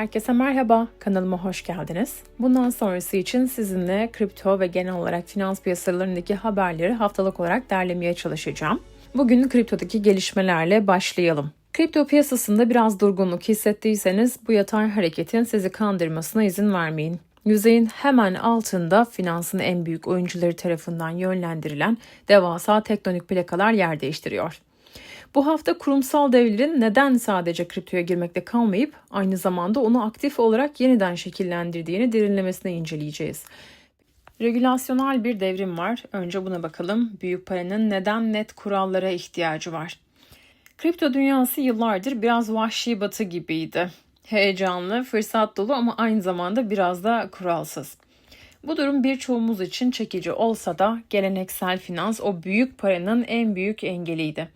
Herkese merhaba, kanalıma hoş geldiniz. Bundan sonrası için sizinle kripto ve genel olarak finans piyasalarındaki haberleri haftalık olarak derlemeye çalışacağım. Bugün kriptodaki gelişmelerle başlayalım. Kripto piyasasında biraz durgunluk hissettiyseniz bu yatay hareketin sizi kandırmasına izin vermeyin. Yüzeyin hemen altında finansın en büyük oyuncuları tarafından yönlendirilen devasa tektonik plakalar yer değiştiriyor. Bu hafta kurumsal devlerin neden sadece kriptoya girmekte kalmayıp aynı zamanda onu aktif olarak yeniden şekillendirdiğini derinlemesine inceleyeceğiz. Regülasyonel bir devrim var. Önce buna bakalım. Büyük paranın neden net kurallara ihtiyacı var? Kripto dünyası yıllardır biraz vahşi batı gibiydi. Heyecanlı, fırsat dolu ama aynı zamanda biraz da kuralsız. Bu durum birçoğumuz için çekici olsa da geleneksel finans o büyük paranın en büyük engeliydi.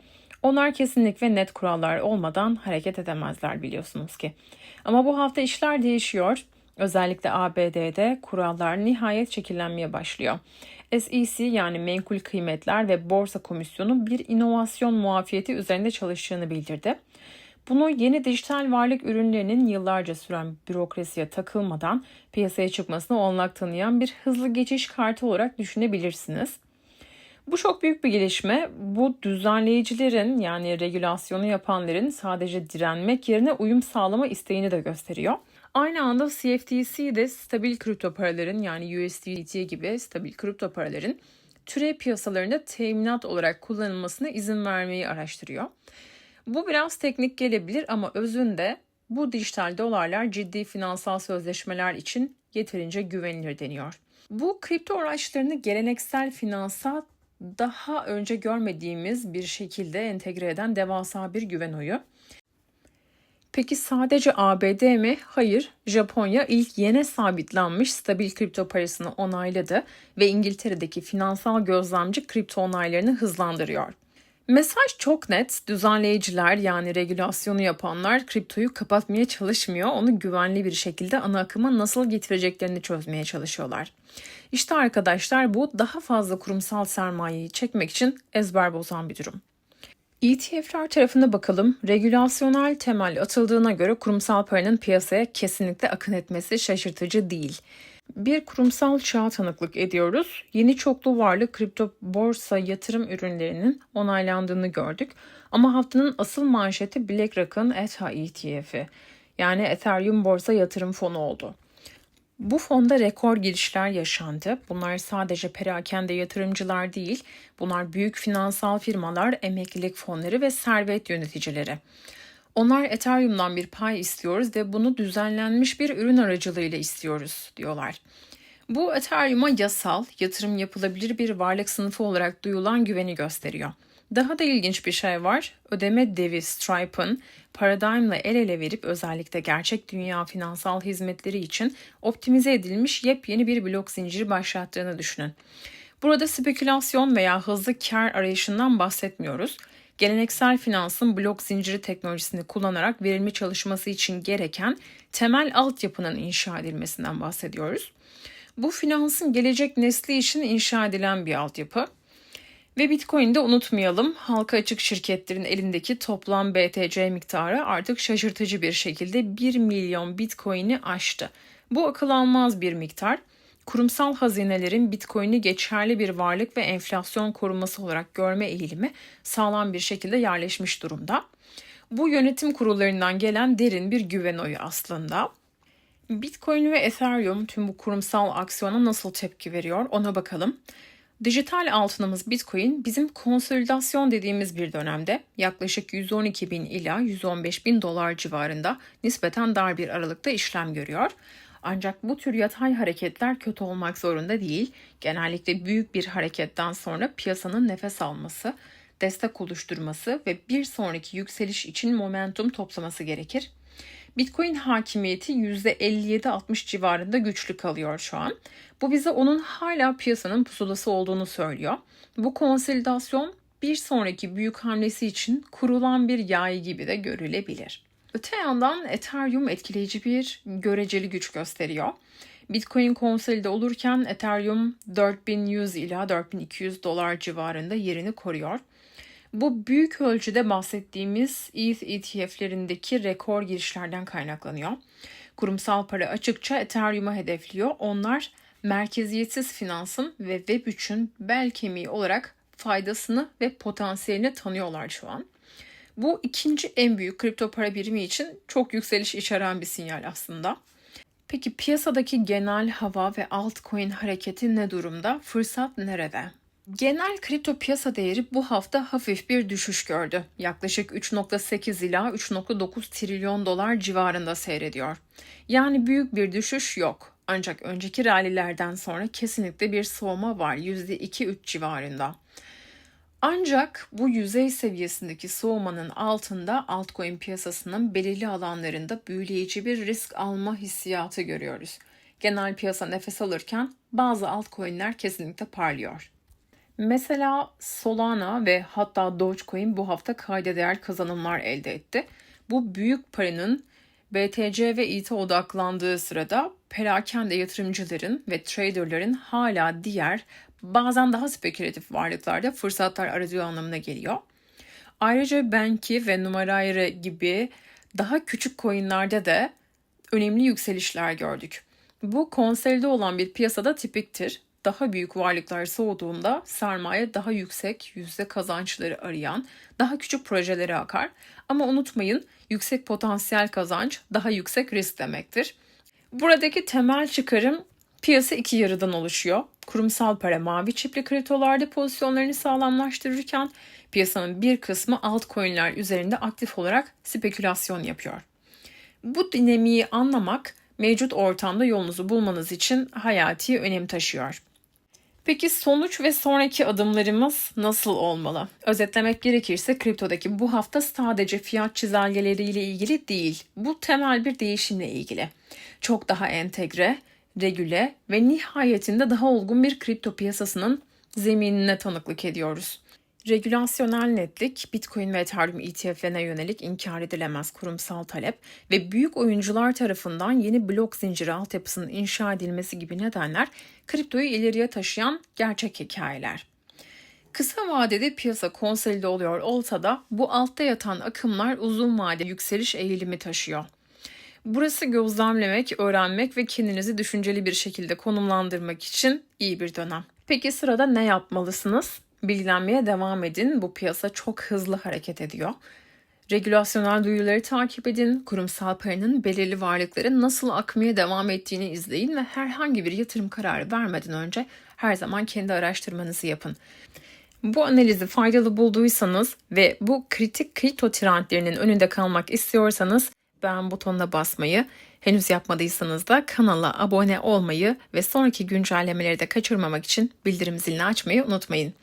Onlar kesinlik ve net kurallar olmadan hareket edemezler biliyorsunuz ki. Ama bu hafta işler değişiyor. Özellikle ABD'de kurallar nihayet şekillenmeye başlıyor. SEC yani Menkul Kıymetler ve Borsa Komisyonu bir inovasyon muafiyeti üzerinde çalıştığını bildirdi. Bunu yeni dijital varlık ürünlerinin yıllarca süren bürokrasiye takılmadan piyasaya çıkmasına olanak tanıyan bir hızlı geçiş kartı olarak düşünebilirsiniz. Bu çok büyük bir gelişme. Bu düzenleyicilerin yani regülasyonu yapanların sadece direnmek yerine uyum sağlama isteğini de gösteriyor. Aynı anda CFTC de stabil kripto paraların yani USDT gibi stabil kripto paraların türev piyasalarında teminat olarak kullanılmasına izin vermeyi araştırıyor. Bu biraz teknik gelebilir ama özünde bu dijital dolarlar ciddi finansal sözleşmeler için yeterince güvenilir deniyor. Bu kripto araçlarını geleneksel finansa daha önce görmediğimiz bir şekilde entegre eden devasa bir güven oyu. Peki sadece ABD mi? Hayır. Japonya ilk yene sabitlenmiş stabil kripto parasını onayladı ve İngiltere'deki finansal gözlemci kripto onaylarını hızlandırıyor. Mesaj çok net. Düzenleyiciler yani regülasyonu yapanlar kriptoyu kapatmaya çalışmıyor. Onu güvenli bir şekilde ana akıma nasıl getireceklerini çözmeye çalışıyorlar. İşte arkadaşlar bu daha fazla kurumsal sermayeyi çekmek için ezber bozan bir durum. ETF'ler tarafına bakalım. Regülasyonel temel atıldığına göre kurumsal paranın piyasaya kesinlikle akın etmesi şaşırtıcı değil. Bir kurumsal çağa tanıklık ediyoruz. Yeni çoklu varlık kripto borsa yatırım ürünlerinin onaylandığını gördük. Ama haftanın asıl manşeti BlackRock'ın ETH ETF'i yani Ethereum borsa yatırım fonu oldu. Bu fonda rekor girişler yaşandı. Bunlar sadece perakende yatırımcılar değil, bunlar büyük finansal firmalar, emeklilik fonları ve servet yöneticileri. Onlar Ethereum'dan bir pay istiyoruz ve bunu düzenlenmiş bir ürün aracılığıyla istiyoruz diyorlar. Bu Ethereum'a yasal, yatırım yapılabilir bir varlık sınıfı olarak duyulan güveni gösteriyor. Daha da ilginç bir şey var. Ödeme devi Stripe'ın Paradigm'la el ele verip özellikle gerçek dünya finansal hizmetleri için optimize edilmiş yepyeni bir blok zinciri başlattığını düşünün. Burada spekülasyon veya hızlı kar arayışından bahsetmiyoruz. Geleneksel finansın blok zinciri teknolojisini kullanarak verimli çalışması için gereken temel altyapının inşa edilmesinden bahsediyoruz. Bu finansın gelecek nesli için inşa edilen bir altyapı. Ve Bitcoin'de unutmayalım halka açık şirketlerin elindeki toplam BTC miktarı artık şaşırtıcı bir şekilde 1 milyon Bitcoin'i aştı. Bu akıl almaz bir miktar. Kurumsal hazinelerin Bitcoin'i geçerli bir varlık ve enflasyon koruması olarak görme eğilimi sağlam bir şekilde yerleşmiş durumda. Bu yönetim kurullarından gelen derin bir güven oyu aslında. Bitcoin ve Ethereum tüm bu kurumsal aksiyona nasıl tepki veriyor ona bakalım. Dijital altınımız Bitcoin bizim konsolidasyon dediğimiz bir dönemde yaklaşık 112 bin ila 115 bin dolar civarında nispeten dar bir aralıkta işlem görüyor. Ancak bu tür yatay hareketler kötü olmak zorunda değil. Genellikle büyük bir hareketten sonra piyasanın nefes alması, destek oluşturması ve bir sonraki yükseliş için momentum toplaması gerekir. Bitcoin hakimiyeti %57-60 civarında güçlü kalıyor şu an. Bu bize onun hala piyasanın pusulası olduğunu söylüyor. Bu konsolidasyon bir sonraki büyük hamlesi için kurulan bir yay gibi de görülebilir. Öte yandan Ethereum etkileyici bir göreceli güç gösteriyor. Bitcoin konsolide olurken Ethereum 4100 ila 4200 dolar civarında yerini koruyor. Bu büyük ölçüde bahsettiğimiz ETH ETF'lerindeki rekor girişlerden kaynaklanıyor. Kurumsal para açıkça Ethereum'u hedefliyor. Onlar merkeziyetsiz finansın ve Web3'ün bel kemiği olarak faydasını ve potansiyelini tanıyorlar şu an. Bu ikinci en büyük kripto para birimi için çok yükseliş içeren bir sinyal aslında. Peki piyasadaki genel hava ve altcoin hareketi ne durumda? Fırsat nerede? Genel kripto piyasa değeri bu hafta hafif bir düşüş gördü. Yaklaşık 3.8 ila 3.9 trilyon dolar civarında seyrediyor. Yani büyük bir düşüş yok. Ancak önceki rallilerden sonra kesinlikle bir soğuma var %2-3 civarında. Ancak bu yüzey seviyesindeki soğumanın altında altcoin piyasasının belirli alanlarında büyüleyici bir risk alma hissiyatı görüyoruz. Genel piyasa nefes alırken bazı altcoin'ler kesinlikle parlıyor. Mesela Solana ve hatta Dogecoin bu hafta kayda değer kazanımlar elde etti. Bu büyük paranın BTC ve ETH odaklandığı sırada perakende yatırımcıların ve traderların hala diğer bazen daha spekülatif varlıklarda fırsatlar aradığı anlamına geliyor. Ayrıca Benki ve Numeraire gibi daha küçük coinlerde de önemli yükselişler gördük. Bu konsolide olan bir piyasada tipiktir. Daha büyük varlıklar soğuduğunda sermaye daha yüksek yüzde kazançları arayan daha küçük projelere akar. Ama unutmayın yüksek potansiyel kazanç daha yüksek risk demektir. Buradaki temel çıkarım piyasa iki yarıdan oluşuyor. Kurumsal para mavi çipli kriptolarda pozisyonlarını sağlamlaştırırken piyasanın bir kısmı altcoin'ler üzerinde aktif olarak spekülasyon yapıyor. Bu dinamiği anlamak mevcut ortamda yolunuzu bulmanız için hayati önem taşıyor. Peki sonuç ve sonraki adımlarımız nasıl olmalı? Özetlemek gerekirse kriptodaki bu hafta sadece fiyat çizelgeleriyle ilgili değil, bu temel bir değişimle ilgili. Çok daha entegre, regüle ve nihayetinde daha olgun bir kripto piyasasının zeminine tanıklık ediyoruz. Regülasyonel netlik, Bitcoin ve Ethereum ETF'lerine yönelik inkar edilemez kurumsal talep ve büyük oyuncular tarafından yeni blok zinciri altyapısının inşa edilmesi gibi nedenler kriptoyu ileriye taşıyan gerçek hikayeler. Kısa vadede piyasa konsolide oluyor olsa da bu altta yatan akımlar uzun vade yükseliş eğilimi taşıyor. Burası gözlemlemek, öğrenmek ve kendinizi düşünceli bir şekilde konumlandırmak için iyi bir dönem. Peki sırada ne yapmalısınız? Bilgilenmeye devam edin. Bu piyasa çok hızlı hareket ediyor. Regülasyonel duyuları takip edin. Kurumsal paranın belirli varlıkları nasıl akmaya devam ettiğini izleyin ve herhangi bir yatırım kararı vermeden önce her zaman kendi araştırmanızı yapın. Bu analizi faydalı bulduysanız ve bu kritik kripto trendlerinin önünde kalmak istiyorsanız beğen butonuna basmayı, henüz yapmadıysanız da kanala abone olmayı ve sonraki güncellemeleri de kaçırmamak için bildirim zilini açmayı unutmayın.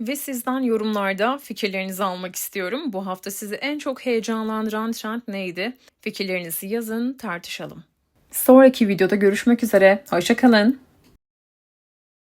Ve sizden yorumlarda fikirlerinizi almak istiyorum. Bu hafta sizi en çok heyecanlandıran trend neydi? Fikirlerinizi yazın, tartışalım. Sonraki videoda görüşmek üzere. Hoşçakalın.